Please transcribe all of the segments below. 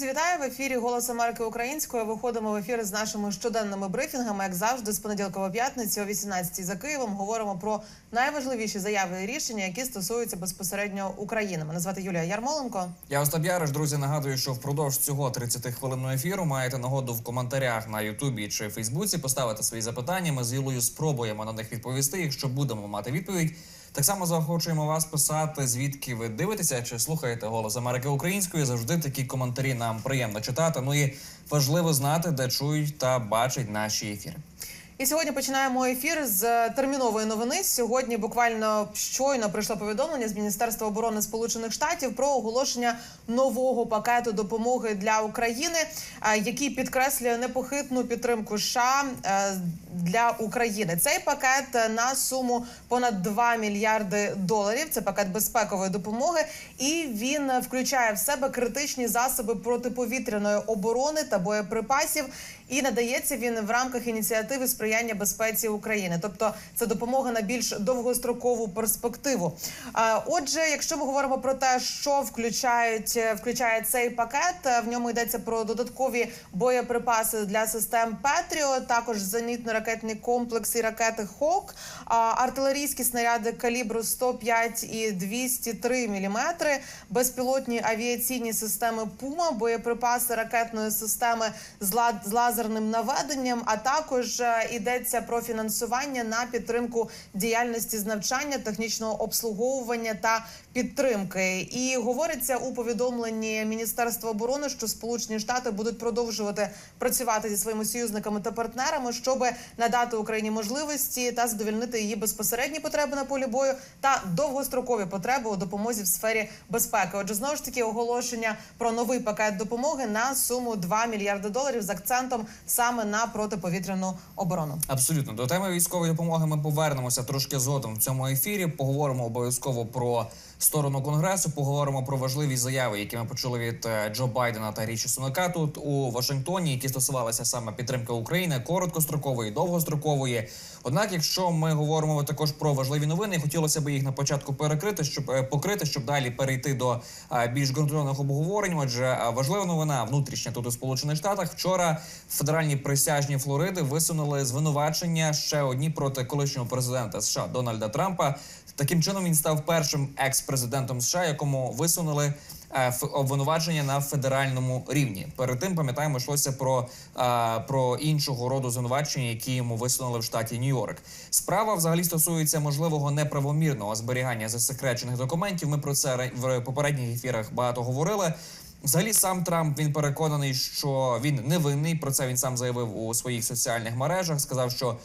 Друзі, вітаю в ефірі Голос Америки Українською. Виходимо в ефір з нашими щоденними брифінгами. Як завжди, з понеділка по п'ятниці о 18 за Києвом говоримо про найважливіші заяви і рішення, які стосуються безпосередньо України. Мене звати Юлія Ярмоленко. Я Остап Яриш. Друзі, нагадую, що впродовж цього 30 хвилинного ефіру маєте нагоду в коментарях на Ютубі чи Фейсбуці поставити свої запитання. Ми з Юлею спробуємо на них відповісти. Якщо будемо мати відповідь, так само заохочуємо вас писати, звідки ви дивитеся чи слухаєте голос Америки української. Завжди такі коментарі нам приємно читати. Ну і важливо знати, де чують та бачать наші ефіри. І сьогодні починаємо ефір з термінової новини. Сьогодні буквально щойно прийшло повідомлення з Міністерства оборони Сполучених Штатів про оголошення нового пакету допомоги для України, е, який підкреслює непохитну підтримку США е, для України. Цей пакет на суму понад 2 мільярди доларів. Це пакет безпекової допомоги, і він включає в себе критичні засоби протиповітряної оборони та боєприпасів. І надається він в рамках ініціативи сприяння безпеці України, тобто це допомога на більш довгострокову перспективу. Отже, якщо ми говоримо про те, що включають включає цей пакет, в ньому йдеться про додаткові боєприпаси для систем Петріо, також зенітно-ракетні комплекси і ракети Хок, артилерійські снаряди калібру 105 і 203 мм, безпілотні авіаційні системи Пума, боєприпаси ракетної системи з лаз- з лазерним наведенням. А також е, йдеться про фінансування на підтримку діяльності з навчання, технічного обслуговування та підтримки. І говориться у повідомленні Міністерства оборони, що Сполучені Штати будуть продовжувати працювати зі своїми союзниками та партнерами, щоб надати Україні можливості та задовільнити її безпосередні потреби на полі бою та довгострокові потреби у допомозі в сфері безпеки. Отже, знову ж таки оголошення про новий пакет допомоги на суму 2 мільярди доларів з акцентом саме на протиповітряну оборону. Абсолютно до теми військової допомоги ми повернемося трошки згодом в цьому ефірі. Поговоримо обов'язково про сторону конгресу. Поговоримо про важливі заяви, які ми почули від е, Джо Байдена та Річі Сунака тут у Вашингтоні, які стосувалися саме підтримки України короткострокової, довгострокової. Однак, якщо ми говоримо також про важливі новини, хотілося б їх на початку перекрити, щоб е, покрити, щоб далі перейти до е, більш ґрунтовних обговорень. Отже, важлива новина внутрішня тут у Сполучених Штатах. Вчора федеральні присяжні Флориди висунули звинувачення ще одні проти колишнього президента США Дональда Трампа. Таким чином він став першим екс-президентом США, якому висунули е, обвинувачення на федеральному рівні. Перед тим пам'ятаємо, йшлося про, е, про іншого роду звинувачення, які йому висунули в штаті Нью-Йорк. Справа взагалі стосується можливого неправомірного зберігання засекречених документів. Ми про це в попередніх ефірах багато говорили. Взагалі, сам Трамп він переконаний, що він невинний. Про це він сам заявив у своїх соціальних мережах. Сказав, що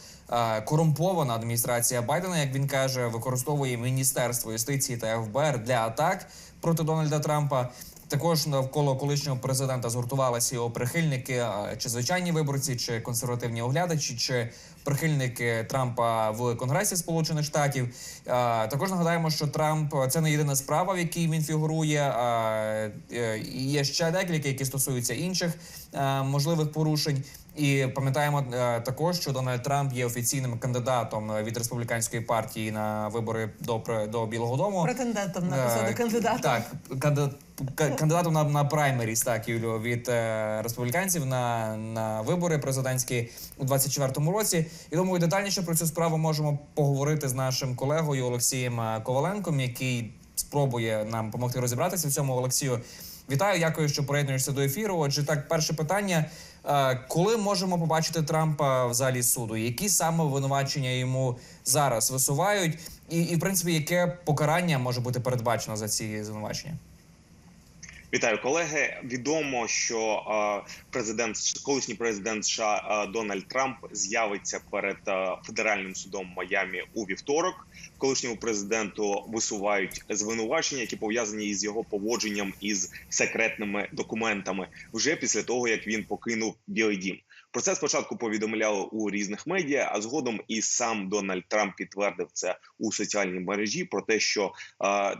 корумпована адміністрація Байдена, як він каже, використовує міністерство юстиції та ФБР для атак проти Дональда Трампа. Також навколо колишнього президента згуртувалися його прихильники, чи звичайні виборці, чи консервативні оглядачі, чи прихильники Трампа в Конгресі Сполучених Штатів. Також нагадаємо, що Трамп це не єдина справа, в якій він фігурує. Е, Є ще декілька, які стосуються інших е, можливих порушень. І пам'ятаємо е, також, що Дональд Трамп є офіційним кандидатом е, від республіканської партії на вибори до до Білого Дому. Претендентом на Е, посаду кандидата. Так, канда- кандидатом на, на праймеріс, так, Юлю, від е, республіканців на, на вибори президентські у 24-му році. І думаю, детальніше про цю справу можемо поговорити з нашим колегою Олексієм Коваленком, який спробує нам допомогти розібратися в цьому. Олексію, вітаю, дякую, що приєднуєшся до ефіру. Отже, так, перше питання. Е, Коли можемо побачити Трампа в залі суду? Які саме винувачення йому зараз висувають? І, і в принципі, яке покарання може бути передбачено за ці звинувачення? Вітаю, колеги. Відомо, що е, президент колишній президент США е, Дональд Трамп з'явиться перед е, федеральним судом Майамі у вівторок. Колишньому президенту висувають звинувачення, які пов'язані із його поводженням із секретними документами, вже після того як він покинув Білий Дім. Про це спочатку повідомляли у різних медіа, а згодом і сам Дональд Трамп підтвердив це у соціальній мережі про те, що е,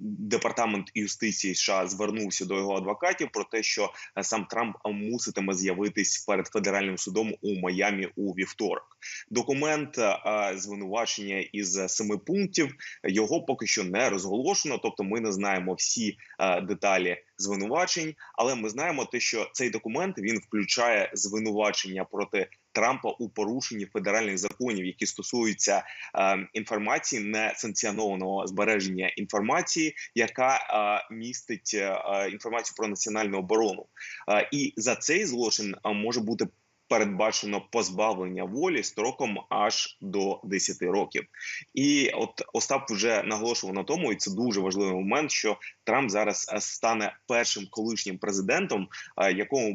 департамент юстиції США звернувся до його адвокатів про те, що е, сам Трамп муситиме з'явитись перед федеральним судом у Майамі у вівторок. Документ е, звинувачення із семи пунктів його поки що не розголошено. Тобто, ми не знаємо всі е, деталі звинувачень, але ми знаємо те, що цей документ він включає звинувачення проти Трампа у порушенні федеральних законів, які стосуються е, інформації несанкціонованого збереження інформації, яка е, містить е, інформацію про національну оборону. Е, і за цей злочин е, може бути передбачено позбавлення волі строком аж до 10 років. І от Остап вже наголошував на тому, і це дуже важливий момент, що Трамп зараз е, стане першим колишнім президентом, е, якому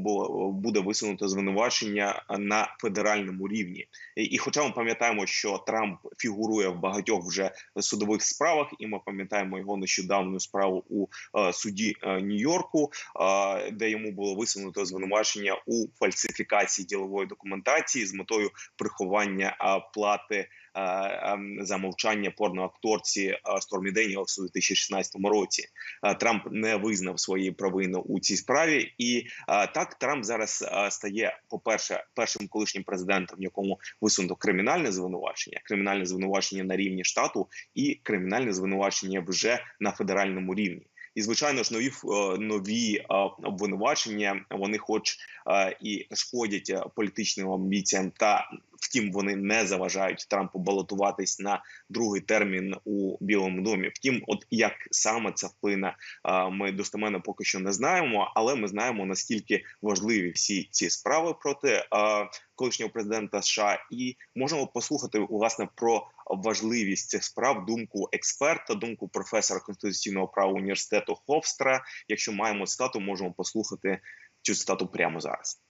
буде висунуто звинувачення на федеральному рівні. І, хоча ми пам'ятаємо, що Трамп фігурує в багатьох вже судових справах, і ми пам'ятаємо його нещодавню справу у е, суді е, Нью-Йорку, е, де йому було висунуто звинувачення у фальсифікації ділової документації з метою приховання плати за мовчання порноакторці Стормі Деніелс у 2016 році. Трамп не визнав свої провини у цій справі, і так Трамп зараз стає, по перше, першим колишнім президентом, якому висунуто кримінальне звинувачення, кримінальне звинувачення на рівні штату і кримінальне звинувачення вже на федеральному рівні. І звичайно ж, нові е, нові е, обвинувачення вони, хоч е, і шкодять політичним амбіціям, та втім вони не заважають Трампу балотуватись на другий термін у Білому домі. Втім, от як саме це вплине, ми достеменно поки що не знаємо, але ми знаємо наскільки важливі всі ці справи проти колишнього президента США, і можемо послухати власне про важливість цих справ, думку експерта, думку професора конституційного права університету Ховстра. Якщо маємо цитату, можемо послухати цю цитату прямо зараз.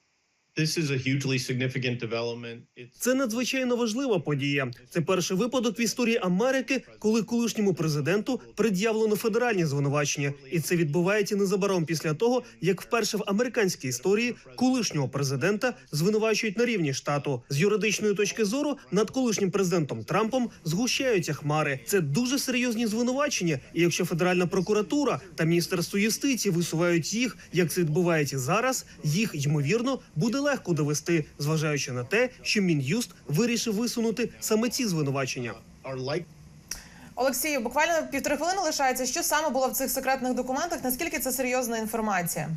Це надзвичайно важлива подія. Це перший випадок в історії Америки, коли колишньому президенту пред'явлено федеральні звинувачення, і це відбувається незабаром після того, як вперше в американській історії колишнього президента звинувачують на рівні штату. З юридичної точки зору над колишнім президентом Трампом згущаються хмари. Це дуже серйозні звинувачення. І якщо федеральна прокуратура та міністерство юстиції висувають їх, як це відбувається зараз, їх ймовірно буде легко довести, зважаючи на те, що мін'юст вирішив висунути саме ці звинувачення. Олексію, буквально півтори хвилини лишається. Що саме було в цих секретних документах? Наскільки це серйозна інформація?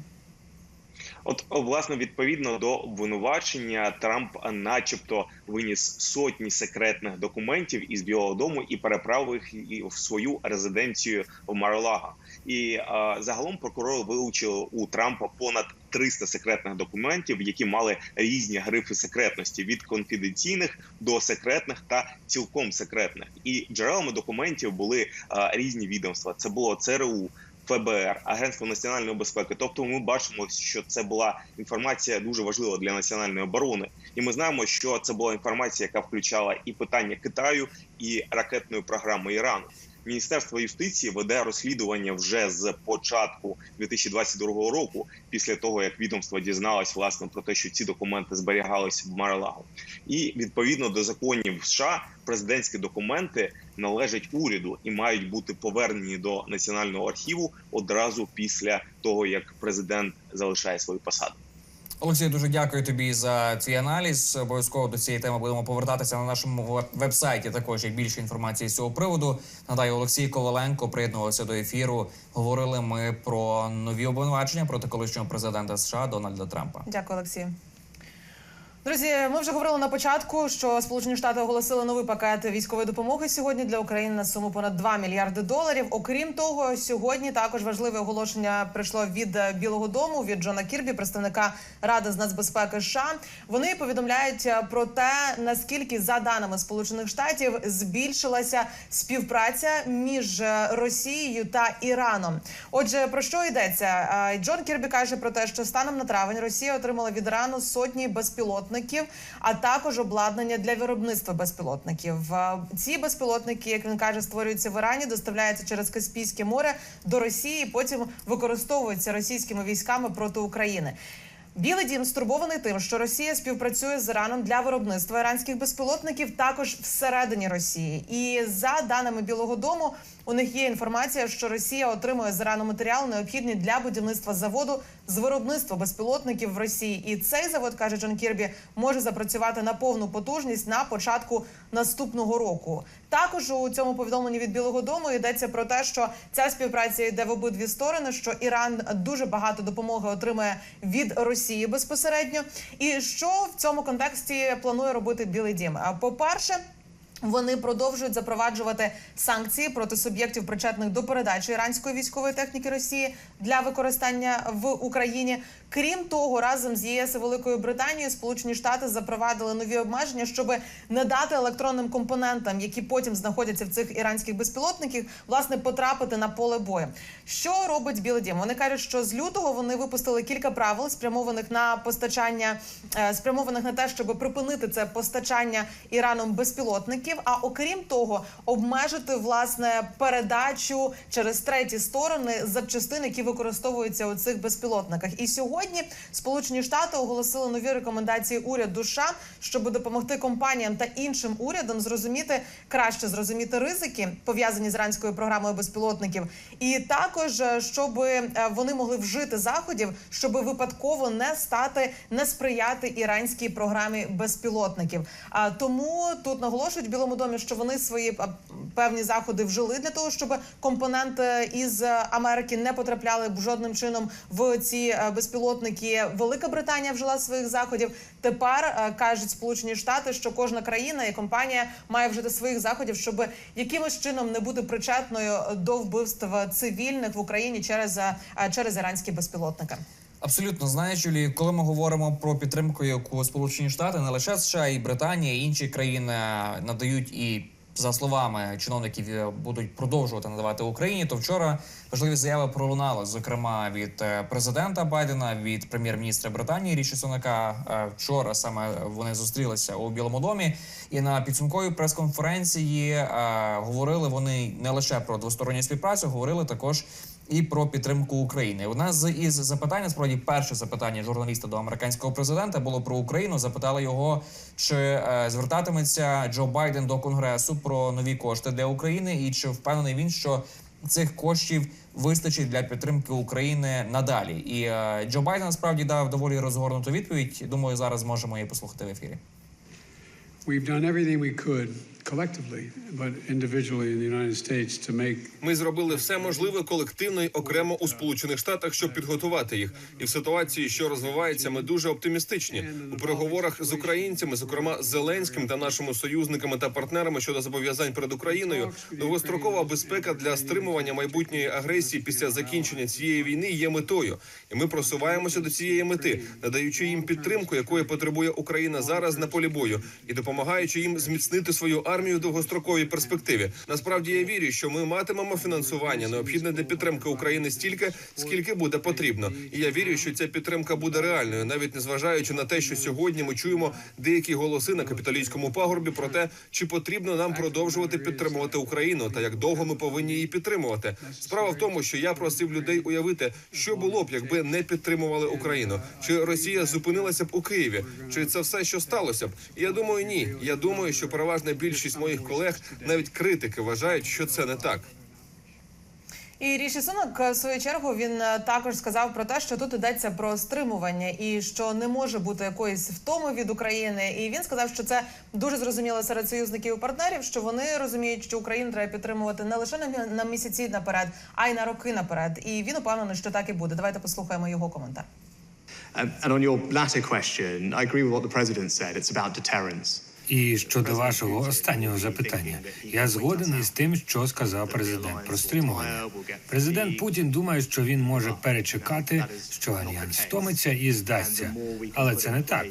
От власне відповідно до обвинувачення Трамп, начебто, виніс сотні секретних документів із Білого Дому і переправив їх в свою резиденцію в Мар-a-Лаго. І е, загалом прокурор вилучив у Трампа понад 300 секретних документів, які мали різні грифи секретності від конфіденційних до секретних та цілком секретних. І джерелами документів були е, різні відомства. Це було ЦРУ. ФБР, Агентство національної безпеки. Тобто, ми бачимо, що це була інформація дуже важлива для національної оборони, і ми знаємо, що це була інформація, яка включала і питання Китаю, і ракетної програми Ірану. Міністерство юстиції веде розслідування вже з початку 2022 року, після того як відомство дізналось власне про те, що ці документи зберігалися в Маралаго. І відповідно до законів США президентські документи належать уряду і мають бути повернені до національного архіву одразу після того, як президент залишає свою посаду. Олексій, дуже дякую тобі за твій аналіз. Обов'язково до цієї теми будемо повертатися на нашому вебсайті. Також є більше інформації з цього приводу. Нагадаю, Олексій Коваленко приєднувався до ефіру. Говорили ми про нові обвинувачення проти колишнього президента США Дональда Трампа. Дякую, Олексій. Друзі, ми вже говорили на початку, що Сполучені Штати оголосили новий пакет військової допомоги сьогодні для України на суму понад 2 мільярди доларів. Окрім того, сьогодні також важливе оголошення прийшло від Білого Дому від Джона Кірбі, представника Ради з нацбезпеки США. Вони повідомляють про те, наскільки за даними Сполучених Штатів збільшилася співпраця між Росією та Іраном. Отже, про що йдеться? Е, Джон Кірбі каже про те, що станом на травень Росія отримала від Ірану сотні безпілотників, а також обладнання для виробництва безпілотників. Е, Ці безпілотники, як він каже, створюються в Ірані, доставляються через Каспійське море до Росії, потім використовуються російськими військами проти України. Білий дім стурбований тим, що Росія співпрацює з Іраном для виробництва іранських безпілотників також всередині Росії. І за даними Білого Дому, у них є інформація, що Росія отримує з матеріал необхідний для будівництва заводу з виробництва безпілотників в Росії. І цей завод каже Джон Кірбі, може запрацювати на повну потужність на початку наступного року. Також у цьому повідомленні від Білого Дому йдеться про те, що ця співпраця йде в обидві сторони. Що Іран дуже багато допомоги отримує від Росії безпосередньо. І що в цьому контексті планує робити Білий Дім? По перше. Вони продовжують запроваджувати санкції проти суб'єктів, причетних до передачі іранської військової техніки Росії для використання в Україні. Крім того, разом з ЄС і Великою Британією Сполучені Штати запровадили нові обмеження, щоб не дати електронним компонентам, які потім знаходяться в цих іранських безпілотниках, власне потрапити на поле бою. Що робить Білий Дім? Вони кажуть, що з лютого вони випустили кілька правил, спрямованих на постачання, е, спрямованих на те, щоб припинити це постачання Іраном безпілотників. А окрім того, обмежити власне передачу через треті сторони запчастин, які використовуються у цих безпілотниках. І сьогодні Сполучені Штати оголосили нові рекомендації уряду США, щоб допомогти компаніям та іншим урядам зрозуміти краще зрозуміти ризики пов'язані з іранською програмою безпілотників, і також е, щоб е, вони могли вжити заходів, щоб випадково не стати не сприяти іранській програмі безпілотників. А тому тут наголошують Білому домі, що вони свої певні заходи вжили для того, щоб компоненти із Америки не потрапляли жодним чином в ці е, безпілотники. Велика Британія вжила своїх заходів. Тепер е, кажуть Сполучені Штати, що кожна країна і компанія має вжити своїх заходів, щоб якимось чином не бути причетною до вбивств цивільних в Україні через е, через іранські безпілотники. Абсолютно знаєш, Юлі, коли ми говоримо про підтримку, яку Сполучені Штати, не лише США, і Британія, і інші країни надають і. За словами чиновників е, будуть продовжувати надавати Україні, то вчора важливі заяви пролунали, зокрема від е, президента Байдена, від прем'єр-міністра Британії Ріші Сунака. Е, Вчора саме вони зустрілися у Білому домі, і на підсумковій прес-конференції говорили вони не лише про двосторонню співпрацю, говорили також і про підтримку України. Одна з із запитань, справді перше запитання журналіста до американського президента було про Україну. Запитали його, чи е, звертатиметься Джо Байден до конгресу про нові кошти для України, і чи впевнений він, що цих коштів вистачить для підтримки України надалі. І е, Джо Байден насправді дав доволі розгорнуту відповідь. Думаю, зараз зможемо її послухати в ефірі. We've done everything we could Ми зробили все можливе колективно й окремо у Сполучених Штатах, щоб підготувати їх. І в ситуації, що розвивається, ми дуже оптимістичні у переговорах з українцями, зокрема з Зеленським та нашими союзниками та партнерами щодо зобов'язань перед Україною. Довгострокова безпека для стримування майбутньої агресії після закінчення цієї війни є метою, і ми просуваємося до цієї мети, надаючи їм підтримку, якої потребує Україна зараз на полі бою, і допомагаючи їм зміцнити свою армію в довгостроковій перспективі. Насправді я вірю, що ми матимемо фінансування необхідне для підтримки України стільки, скільки буде потрібно. І я вірю, що ця підтримка буде реальною, навіть незважаючи на те, що сьогодні ми чуємо деякі голоси на капіталійському пагорбі про те, чи потрібно нам продовжувати підтримувати Україну та як довго ми повинні її підтримувати. Справа в тому, що я просив людей уявити, що було б, якби не підтримували Україну. Чи Росія зупинилася б у Києві? Чи це все, що сталося б? Я думаю, ні. Я думаю, що переважна більшість моїх колег, навіть критики, вважають, що це не так. І Ріші Сунок, в свою чергу, він е, також сказав про те, що тут йдеться про стримування і що не може бути якоїсь втоми від України. І він сказав, що це дуже зрозуміло серед союзників і партнерів, що вони розуміють, що Україну треба підтримувати не лише на, на місяці наперед, а й на роки наперед. І він упевнений, що так і буде. Давайте послухаємо його коментар. And, and on your latter question, I agree with what the president said. It's about deterrence. І щодо вашого останнього запитання, я згоден із тим, що сказав президент про стримування. Президент Путін думає, що він може перечекати, що альянс стомиться і здасться, але це не так.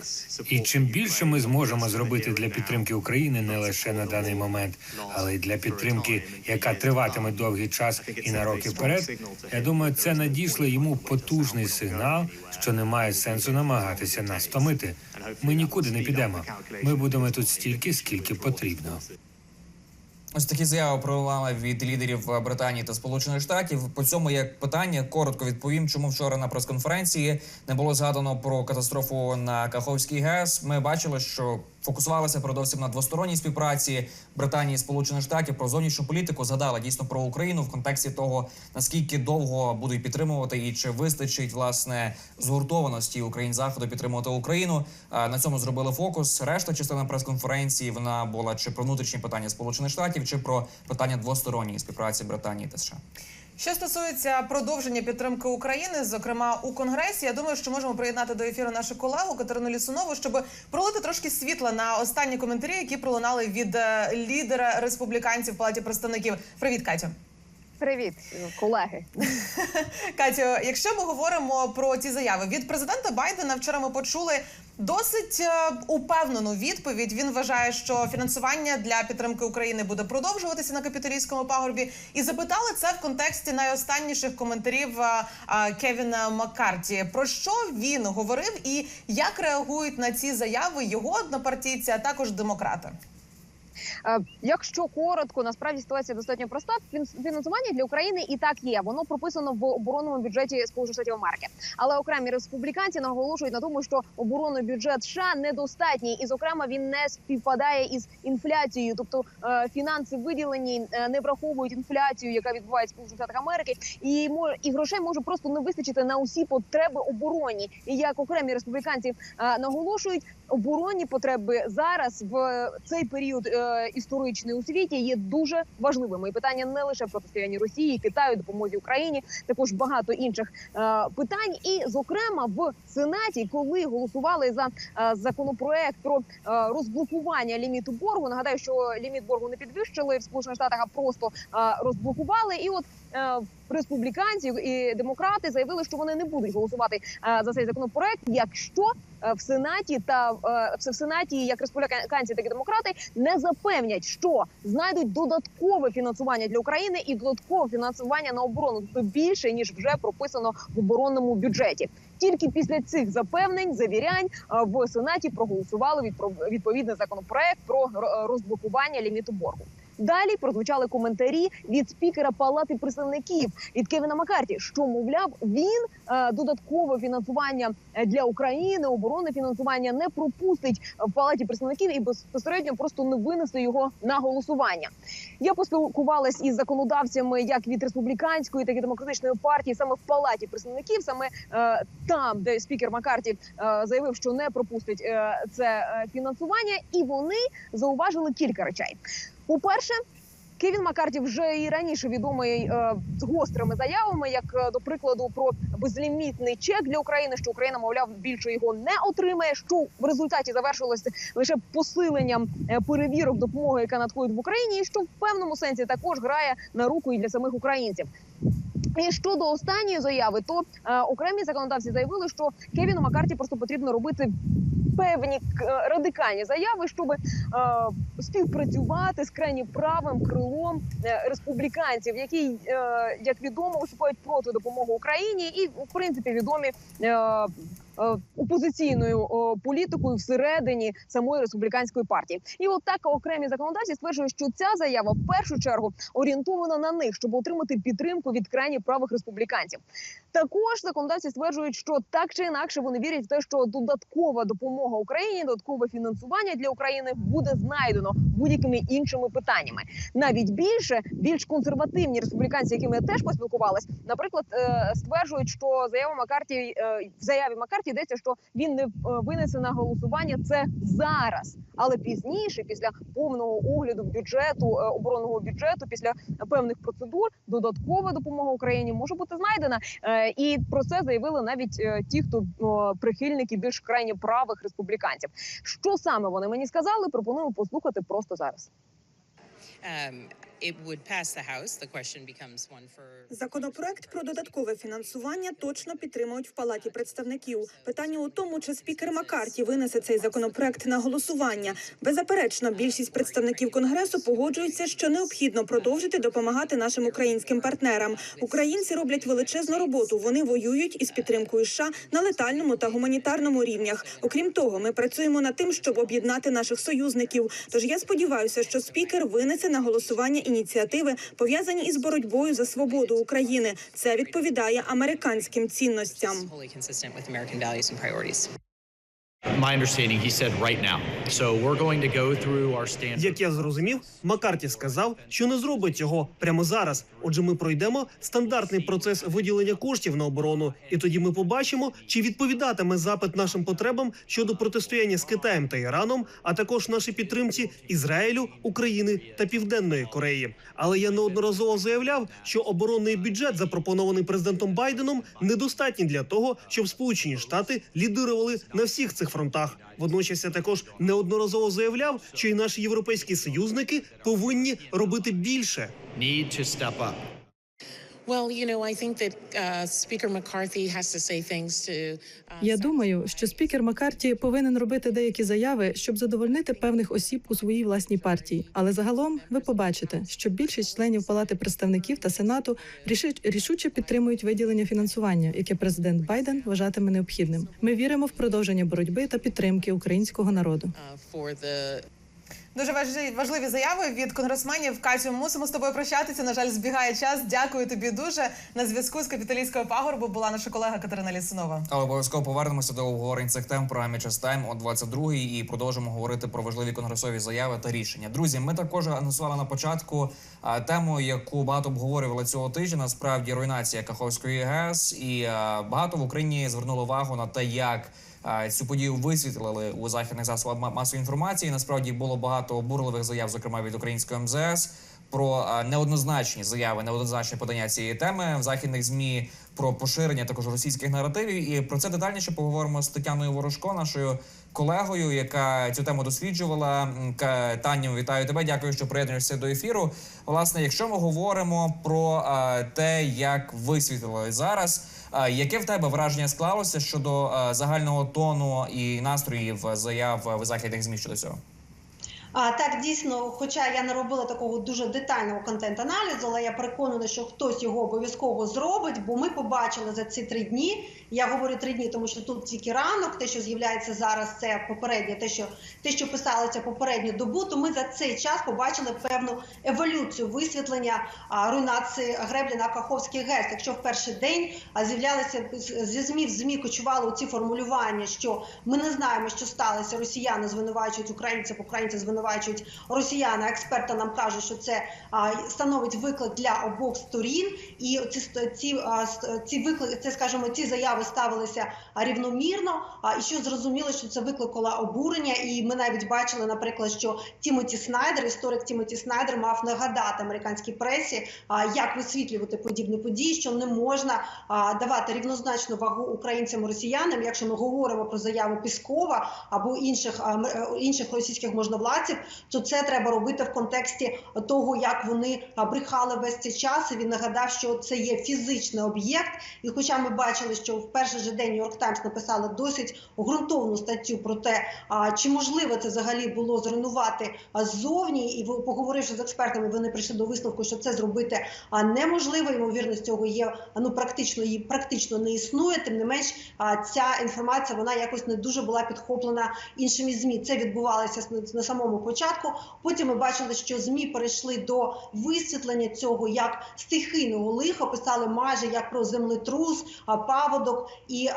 І чим більше ми зможемо зробити для підтримки України не лише на даний момент, але й для підтримки, яка триватиме довгий час і на роки вперед, я думаю, це надійшле йому потужний сигнал, що немає сенсу намагатися нас втомити. Ми нікуди не підемо. Ми будемо тут стільки, скільки потрібно. Ось такі заяви пролунали від лідерів е, Британії та Сполучених Штатів. По цьому як питання коротко відповім, чому вчора на прес-конференції не було згадано про катастрофу на Каховський ГЕС. Ми бачили, що фокусувалися передовсім на двосторонній співпраці Британії і Сполучених Штатів про зовнішню політику. Згадали дійсно про Україну в контексті того, наскільки довго будуть підтримувати і чи вистачить власне згуртованості Україн заходу підтримувати Україну. На цьому зробили фокус. Решта частина прес-конференції вона була чи про внутрішні питання Сполучених Штатів, чи про питання двосторонньої співпраці Британії та США. Що стосується продовження підтримки України, зокрема у Конгресі, я думаю, що можемо приєднати до ефіру нашу колегу Катерину Лісунову, щоб пролити трошки світла на останні коментарі, які пролунали від е, лідера республіканців в палаті представників. Привіт, Катю. Привіт, колеги. Катю, якщо ми говоримо про ці заяви від президента Байдена, вчора ми почули досить е, упевнену відповідь. Він вважає, що фінансування для підтримки України буде продовжуватися на капіталійському пагорбі, і запитали це в контексті найостанніших коментарів е, е, Кевіна Маккарті. Про що він говорив і як реагують на ці заяви його однопартійці, а також демократи. Е, Якщо коротко, насправді ситуація достатньо проста. Фінансування для України і так є. Воно прописано в оборонному бюджеті Сполучених Штатів Америки. Але окремі республіканці наголошують на тому, що оборонний бюджет США недостатній, і зокрема він не співпадає із інфляцією. Тобто е, фінанси виділені е, не враховують інфляцію, яка відбувається в Сполучених Штатах Америки, і і грошей може просто не вистачити на усі потреби оборонні. І як окремі республіканці наголошують, оборонні потреби зараз в цей період історичний у світі є дуже важливими. І питання не лише протистояння Росії, Китаю, допомозі Україні, також багато інших е, питань. І, зокрема, в Сенаті, коли голосували за е, законопроект про е, розблокування ліміту боргу, нагадаю, що ліміт боргу не підвищили в Сполучених Штатах, а просто розблокували. І от республіканці і демократи заявили, що вони не будуть голосувати за цей законопроект, якщо в сенаті та е, в сенаті, як республіканці, так і демократи, не запевнять, що знайдуть додаткове фінансування для України і додаткове фінансування на оборону, тобто більше ніж вже прописано в оборонному бюджеті. Тільки після цих запевнень, завірянь е, в сенаті проголосували відповідний законопроект про розблокування ліміту боргу. Далі прозвучали коментарі від спікера Палати представників від Кевіна Маккарті, що мовляв він е, додаткове фінансування е, для України, оборони фінансування не пропустить в палаті представників і безпосередньо просто не винесе його на голосування. Я поспілкувалась із законодавцями як від республіканської, так і демократичної партії, саме в палаті представників, саме е, там, де спікер Маккарті е, заявив, що не пропустить це фінансування, і вони зауважили кілька речей. По-перше, Кевін Маккарті вже і раніше відомий е, з гострими заявами, як е, до прикладу про безлімітний чек для України, що Україна, мовляв, більше його не отримає. Що в результаті завершилося лише посиленням е, перевірок допомоги, яка надходить в Україні, і що в певному сенсі також грає на руку і для самих українців. І щодо останньої заяви, то е, окремі законодавці заявили, що Кевіну Маккарті просто потрібно робити певні к- радикальні заяви, щоб е, співпрацювати з крайні правим крилом е, республіканців, які, е, як відомо, виступають проти допомоги Україні, і в принципі відомі. Е, е, Опозиційною політикою всередині самої республіканської партії, і от так окремі законодавці стверджують, що ця заява в першу чергу орієнтована на них, щоб отримати підтримку від крайні правих республіканців. Також законодавці стверджують, що так чи інакше вони вірять в те, що додаткова допомога Україні, додаткове фінансування для України буде знайдено будь-якими іншими питаннями. Навіть більше більш консервативні республіканці, якими я теж поспілкувалась, наприклад, е, стверджують, що заява Маккарті е, в заяві Маккарті йдеться, що він не е, винесе на голосування це зараз, але пізніше, після повного огляду бюджету е, оборонного бюджету, після певних процедур, додаткова допомога Україні може бути знайдена. Е, І про це заявили навіть ті, хто прихильники більш крайні правих республіканців. Що саме вони мені сказали? Пропоную послухати просто зараз. Um, Законопроект про додаткове фінансування точно підтримують в палаті представників. Питання у тому, чи спікер Маккарті винесе цей законопроект на голосування. Беззаперечно, більшість представників конгресу погоджуються, що необхідно продовжити допомагати нашим українським партнерам. Українці роблять величезну роботу. Вони воюють із підтримкою США на летальному та гуманітарному рівнях. Окрім того, ми працюємо над тим, щоб об'єднати наших союзників. Тож я сподіваюся, що спікер винесе на голосування ініціативи, пов'язані із боротьбою за свободу України. Це відповідає американським цінностям. My understanding, he said right now. So we're going to go through our standard. Як я зрозумів, Маккарті сказав, що не зробить цього прямо зараз. Отже, ми пройдемо стандартний процес виділення коштів на оборону, і тоді ми побачимо, чи відповідатиме запит нашим потребам щодо протистояння з Китаєм та Іраном, а також нашій підтримці Ізраїлю, України та Південної Кореї. Але я неодноразово заявляв, що оборонний бюджет, запропонований президентом Байденом, недостатній для того, щоб Сполучені Штати лідирували на всіх цих фронтах. Водночас я також неодноразово заявляв, що і наші європейські союзники повинні робити більше. Я думаю, що спікер Маккарті повинен робити деякі заяви, щоб задовольнити певних осіб у своїй власній партії. Але загалом ви побачите, що більшість членів Палати представників та Сенату рішуче підтримують виділення фінансування, яке президент Байден вважатиме необхідним. Ми віримо в продовження боротьби та підтримки українського народу. Дуже важливі, заяви від конгресменів. Катю, мусимо з тобою прощатися. На жаль, збігає час. Дякую тобі дуже. На зв'язку з капіталістською пагорбу була наша колега Катерина Лісунова. Але обов'язково повернемося до обговорень цих тем про Час Тайм о 22-й і продовжимо говорити про важливі конгресові заяви та рішення. Друзі, ми також анонсували на початку тему, яку багато обговорювали цього тижня. Насправді руйнація Каховської ГЕС, і багато в Україні звернуло увагу на те, як. Цю подію висвітлили у західних засобах ма- масової інформації. Насправді було багато обурливих заяв, зокрема від української МЗС, про неоднозначні заяви, неоднозначне подання цієї теми в західних змі про поширення також російських наративів. І про це детальніше поговоримо з Тетяною Ворожко, нашою колегою, яка цю тему досліджувала. Таню, вітаю тебе. Дякую, що приєднуєшся до ефіру. Власне, якщо ми говоримо про те, як висвітлили зараз. Яке в тебе враження склалося щодо загального тону і настроїв заяв західних змі щодо цього? А так дійсно, хоча я не робила такого дуже детального контент-аналізу, але я переконана, що хтось його обов'язково зробить, бо ми побачили за ці три дні. Я говорю три дні, тому що тут тільки ранок, те, що з'являється зараз, це попереднє, те, що те, що писалося попередню добу. То ми за цей час побачили певну еволюцію висвітлення а, руйнації греблі на Каховський ГЕС. Якщо в перший день а, з'являлися зі ЗМІ в ЗМІ кочували ці формулювання, що ми не знаємо, що сталося. Росіяни звинувачують українців, українці звинувачують росіяни. Експерти нам кажуть, що це становить виклик для обох сторін, і ці ці, ці виклики, це скажімо, ці заяви ставилися рівномірно. І що зрозуміло, що це викликало обурення. І ми навіть бачили, наприклад, що Тімоті Снайдер, історик Тімоті Снайдер, мав нагадати американській пресі, як висвітлювати подібні події, що не можна давати рівнозначну вагу українцям і росіянам, якщо ми говоримо про заяву Піскова або інших е, інших російських можновладців, то це треба робити в контексті того, як вони брехали весь цей час. І він нагадав, що це є фізичний об'єкт. І хоча ми бачили, що в перший же день Нью-Йорк Таймс написали досить ґрунтовну статтю про те, чи можливо це взагалі було зруйнувати ззовні, і поговоривши з експертами, вони прийшли до висновку, що це зробити неможливо. Ймовірність цього є ну практично її практично не існує. Тим не менш, ця інформація вона якось не дуже була підхоплена іншими змі. Це відбувалося на, на самому початку. Потім ми бачили, що змі перейшли до висвітлення цього як стихійного лиха, писали майже як про землетрус, паводок, і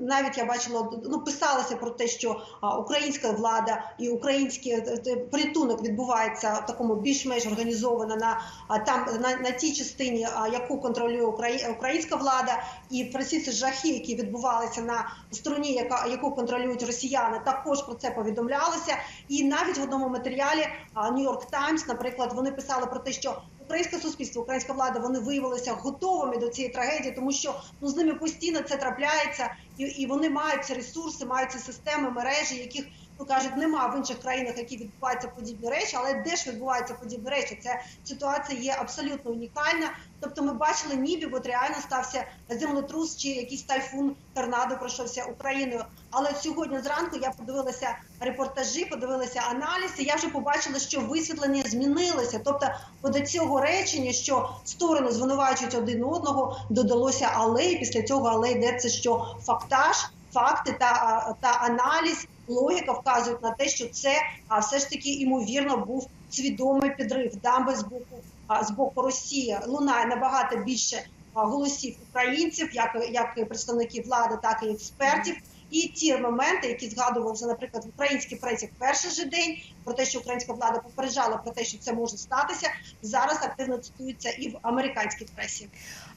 навіть я бачила ну писалося про те, що українська влада і український е, е, притунок відбувається в такому більш-менш організовано на там на, на тій частині, яку контролює Украї- українська влада, і про всі ці жахи, які відбувалися на стороні, яка яку контролюють росіяни, також про це повідомлялося. І навіть одному матеріалі Нью-Йорк Таймс, наприклад, вони писали про те, що українське суспільство, українська влада вони виявилися готовими до цієї трагедії, тому що ну з ними постійно це трапляється, і, вони мають ці ресурси, мають ці системи, мережі, яких ну кажуть, нема в інших країнах, які відбуваються подібні речі, але де ж відбуваються подібні речі? Це ситуація є абсолютно унікальна. Тобто, ми бачили нібі, от реально стався землетрус чи якийсь тайфун торнадо пройшовся Україною. Але сьогодні зранку я подивилася репортажі, подивилася аналіз, і я вже побачила, що висвітлення змінилося. Тобто, до цього речення, що сторони звинувачують один одного, додалося але, і після цього але йдеться, що фактаж, факти та, та аналіз, логіка вказують на те, що це а, все ж таки ймовірно був свідомий підрив дамби з боку з боку Росії. Лунає набагато більше голосів українців, як, як представників влади, так і експертів. І ті моменти, які згадувався, наприклад, в українській пресі в перший же день про те, що українська влада попереджала про те, що це може статися, зараз активно цитуються і в американській пресі.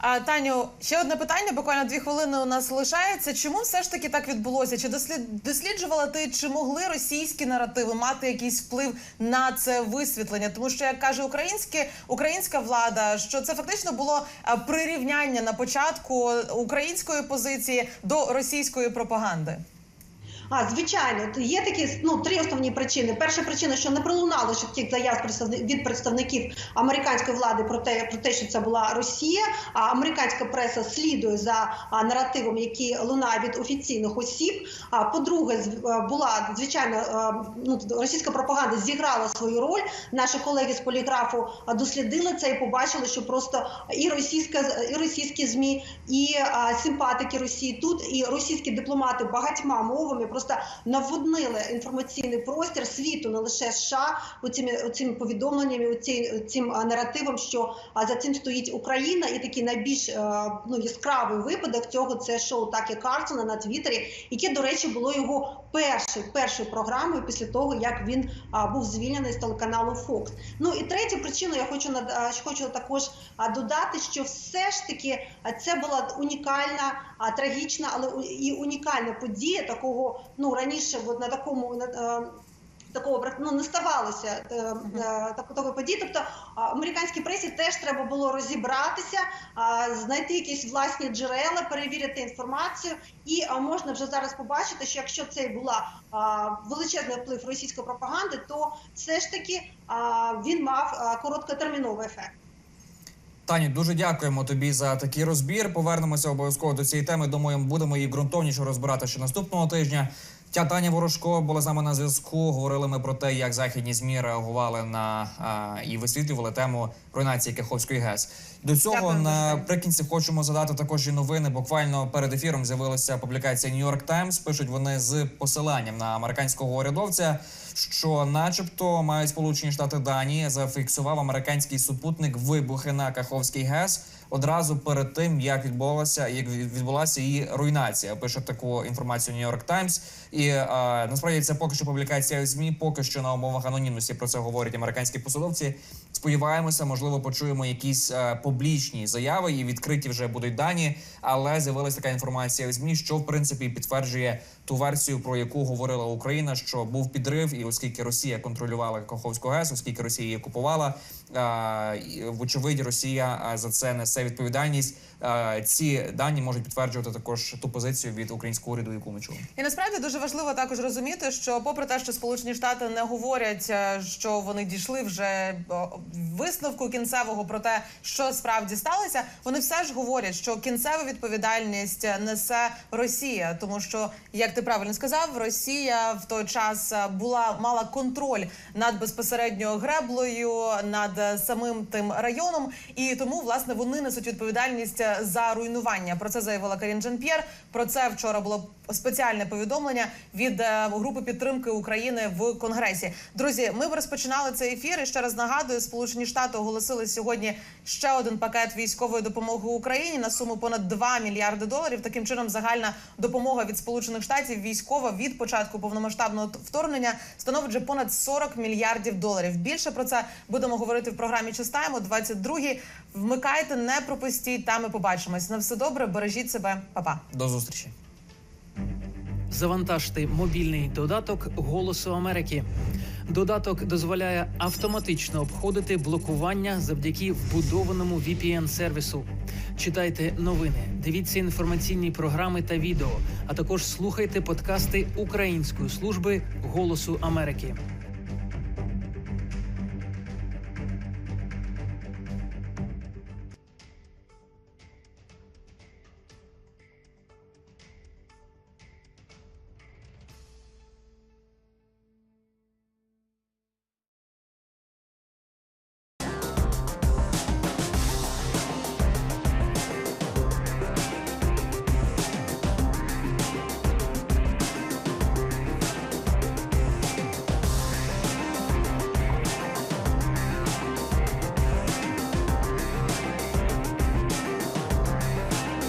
А, Таню, ще одне питання. Буквально дві хвилини у нас лишається. Чому все ж таки так відбулося? Чи дослід... досліджувала ти, чи могли російські наративи мати якийсь вплив на це висвітлення? Тому що як каже українське українська влада, що це фактично було прирівняння на початку української позиції до російської пропаганди. А звичайно, є такі ну три основні причини. Перша причина, що не пролунало тих заяв від представників американської влади про те, про те, що це була Росія. А американська преса слідує за наративом, який лунає від офіційних осіб. А по-друге, з- була звичайно ну російська пропаганда зіграла свою роль. Наші колеги з поліграфу дослідили це і побачили, що просто і російська і російські змі, і симпатики Росії тут, і російські дипломати багатьма мовами просто наводнили інформаційний простір світу, не лише США, оціми, оціми повідомленнями, оці, цим наративом, що за цим стоїть Україна, і такий найбільш е, ну, яскравий випадок цього це шоу Такі Карлсона на Твіттері, яке, до речі, було його першою першою програмою після того, як він був звільнений з телеканалу Fox. Ну і третя причина, я хочу над- хочу також додати, що все ж таки це була унікальна, а, трагічна, але і унікальна подія такого. Ну раніше, от на такому на, е, Такого ну, не ставалося е, е, так- такої події. Тобто американській пресі теж треба було розібратися, знайти якісь власні джерела, перевірити інформацію. І можна вже зараз побачити, що якщо це була величезний вплив російської пропаганди, то все ж таки він мав короткотерміновий ефект. Тані, дуже дякуємо тобі за такий розбір. Повернемося обов'язково до цієї теми. Думаю, будемо її ґрунтовніше розбирати ще наступного тижня. Ця Таня Ворожко була з нами на зв'язку. Говорили ми про те, як західні змі реагували на а, і висвітлювали тему руйнації Каховської ГЕС. До цього наприкінці хочемо задати також і новини. Буквально перед ефіром з'явилася публікація New York Times. Пишуть вони з посиланням на американського урядовця, що, начебто, мають Сполучені Штати Данії зафіксував американський супутник вибухи на Каховській ГЕС одразу перед тим, як відбулася як відбулася її руйнація. Пише таку інформацію York Times. І е, насправді це поки що публікація у змі, поки що на умовах анонімності про це говорять американські посадовці. Сподіваємося, можливо, почуємо якісь е, публічні заяви і відкриті вже будуть дані. Але з'явилася така інформація у змі, що в принципі підтверджує ту версію, про яку говорила Україна, що був підрив, і оскільки Росія контролювала Каховську ГЕС, оскільки Росія її купувала, вочевидь, Росія за це несе відповідальність. Ці дані можуть підтверджувати також ту позицію від українського уряду, яку ми чули. І насправді дуже важливо також розуміти, що попри те, що Сполучені Штати не говорять, е, що вони дійшли вже висновку кінцевого про те, що справді сталося, вони все ж говорять, що кінцеву відповідальність несе Росія, тому що, як ти правильно сказав, Росія в той час е, була мала контроль над безпосередньо греблею, над е, самим тим районом, і тому власне вони несуть відповідальність е, за руйнування. Про це заявила Карін Жан-П'єр. Про це вчора було спеціальне повідомлення від е, групи підтримки України в Конгресі. Друзі, ми розпочинали цей ефір. І ще раз нагадую, Сполучені Штати оголосили сьогодні ще один пакет військової допомоги Україні на суму понад 2 мільярди доларів. Таким чином, загальна допомога від Сполучених Штатів військова від початку повномасштабного вторгнення становить вже понад 40 мільярдів доларів. Більше про це будемо говорити в програмі Чистаємо 22-й. Вмикайте, не пропустіть. Там ми побачимось. На все добре, бережіть себе, Па-па. До зустрічі. Завантажте мобільний додаток Голосу Америки. Додаток дозволяє автоматично обходити блокування завдяки вбудованому VPN-сервісу. Читайте новини, дивіться інформаційні програми та відео, а також слухайте подкасти Української служби Голосу Америки.